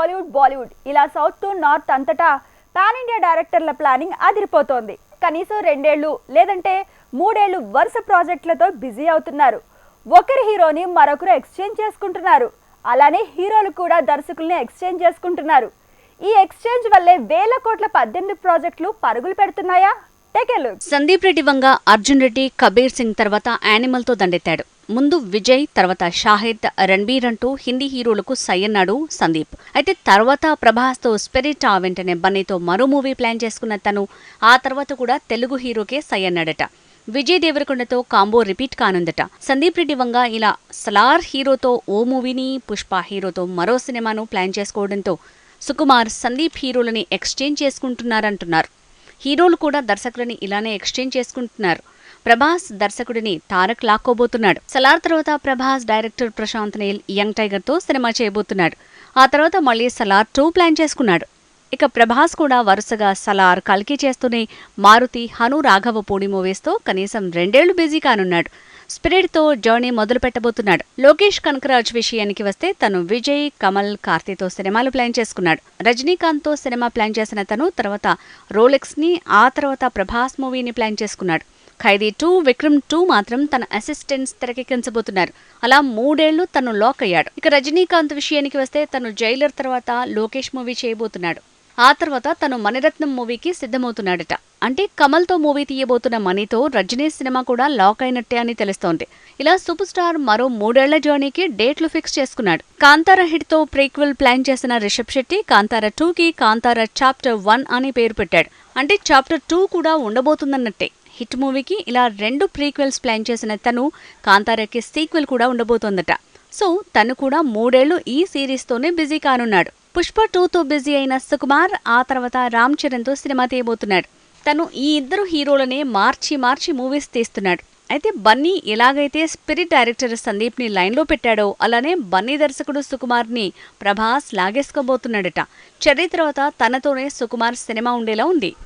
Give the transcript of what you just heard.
కోలీవుడ్ బాలీవుడ్ ఇలా south to north అంతటా pan India డైరెక్టర్ల ప్లానింగ్ అదిరిపోతోంది. కనీసం రెండేళ్ళు లేదంటే మూడేళ్ళు వరుస ప్రాజెక్టులతో బిజీ అవుతున్నారు. ఒకరి హీరోని మరొకరు ఎక్స్చేంజ్ చేసుకుంటున్నారు. అలానే హీరోలు కూడా దర్శకుల్ని ఎక్స్చేంజ్ చేసుకుంటున్నారు. ఈ ఎక్స్చేంజ్ వల్లే వేల కోట్ల పద్దెనిమిది ప్రాజెక్టులు పరుగులు పెడుతున్నాయా? సందీప్ రెడ్డి వంగ అర్జున్ రెడ్డి కబీర్ సింగ్ తర్వాత యానిమల్తో దండెత్తాడు. ముందు విజయ్ తర్వాత షాహిద్ రణబీర్ అంటూ హిందీ హీరోలకు సై అన్నాడు సందీప్. అయితే తర్వాత ప్రభాస్తో స్పిరిట్ ఆ వెంటనే బన్నీతో మరో మూవీ ప్లాన్ చేసుకున్న తను ఆ తర్వాత కూడా తెలుగు హీరోకే సై అన్నాడట విజయ్ దేవరకొండతో కాంబో రిపీట్ కానుందట. సందీప్ రెడ్డి వంగ ఇలా సలార్ హీరోతో ఓ మూవీని పుష్ప హీరోతో మరో సినిమాను ప్లాన్ చేసుకోవడంతో సుకుమార్ సందీప్ హీరోలని ఎక్స్చేంజ్ చేసుకుంటున్నారంటున్నారు. హీరోలు కూడా దర్శకులని ఇలానే ఎక్స్చేంజ్ చేసుకుంటున్నారు. ప్రభాస్ దర్శకుడిని తారక్ లాక్కోబోతున్నాడు. సలార్ తర్వాత ప్రభాస్ డైరెక్టర్ ప్రశాంత్ నీల్ యంగ్ టైగర్తో సినిమా చేయబోతున్నాడు. ఆ తర్వాత మళ్ళీ సలార్ టూ ప్లాన్ చేసుకున్నాడు. ఇక ప్రభాస్ కూడా వరుసగా సలార్ కల్కి చేస్తూనే మారుతి హను రాఘవ పూడి మూవీస్తో కనీసం రెండేళ్ళు బిజీ కానున్నాడు. స్పిరిట్తో జర్నీ మొదలు పెట్టబోతున్నాడు. లోకేష్ కనకరాజ్ విషయానికి వస్తే తను విజయ్ కమల్ కార్తీతో సినిమాలు ప్లాన్ చేసుకున్నాడు. రజనీకాంత్తో సినిమా ప్లాన్ చేసిన తను తర్వాత రోలెక్స్ని ఆ తర్వాత ప్రభాస్ మూవీని ప్లాన్ చేసుకున్నాడు. ఖైదీ టూ విక్రమ్ టూ మాత్రం తన అసిస్టెంట్స్ తెరకెక్కించబోతున్నారు. అలా మూడేళ్ళు తను లాక్ అయ్యాడు. ఇక రజనీకాంత్ విషయానికి వస్తే తను జైలర్ తర్వాత లోకేష్ మూవీ చేయబోతున్నాడు. ఆ తర్వాత తను మణిరత్నం మూవీకి సిద్ధమవుతున్నాడట. అంటే కమల్తో మూవీ తీయబోతున్న మనీతో రజనీ సినిమా కూడా లాక్ అయినట్టే అని తెలుస్తోంది. ఇలా సూపర్ స్టార్ మరో మూడేళ్ళ జర్నీకి డేట్లు ఫిక్స్ చేసుకున్నాడు. కాంతార హిట్తో ప్రీక్వెల్ ప్లాన్ చేసిన రిషబ్ శెట్టి కాంతార టూ కి కాంతార చాప్టర్ వన్ అని పేరు పెట్టాడు. అంటే చాప్టర్ టూ కూడా ఉండబోతుందన్నట్టే. హిట్ మూవీకి ఇలా రెండు ప్రీక్వెల్స్ ప్లాన్ చేసిన తను కాంతారకి సీక్వెల్ కూడా ఉండబోతోందట. సో తను కూడా మూడేళ్ళు ఈ సిరీస్తోనే బిజీ కానున్నాడు. పుష్ప టూతో బిజీ అయిన సుకుమార్ ఆ తర్వాత రామ్ చరణ్తో సినిమా తీయబోతున్నాడు. తను ఈ ఇద్దరు హీరోలనే మార్చి మార్చి మూవీస్ తీస్తున్నాడు. అయితే బన్నీ ఎలాగైతే స్పిరిట్ డైరెక్టర్ సందీప్ని లైన్లో పెట్టాడో అలానే బన్నీ దర్శకుడు సుకుమార్ని ప్రభాస్ లాగేసుకోబోతున్నాడట. చర్య తర్వాత తనతోనే సుకుమార్ సినిమా ఉండేలా ఉంది.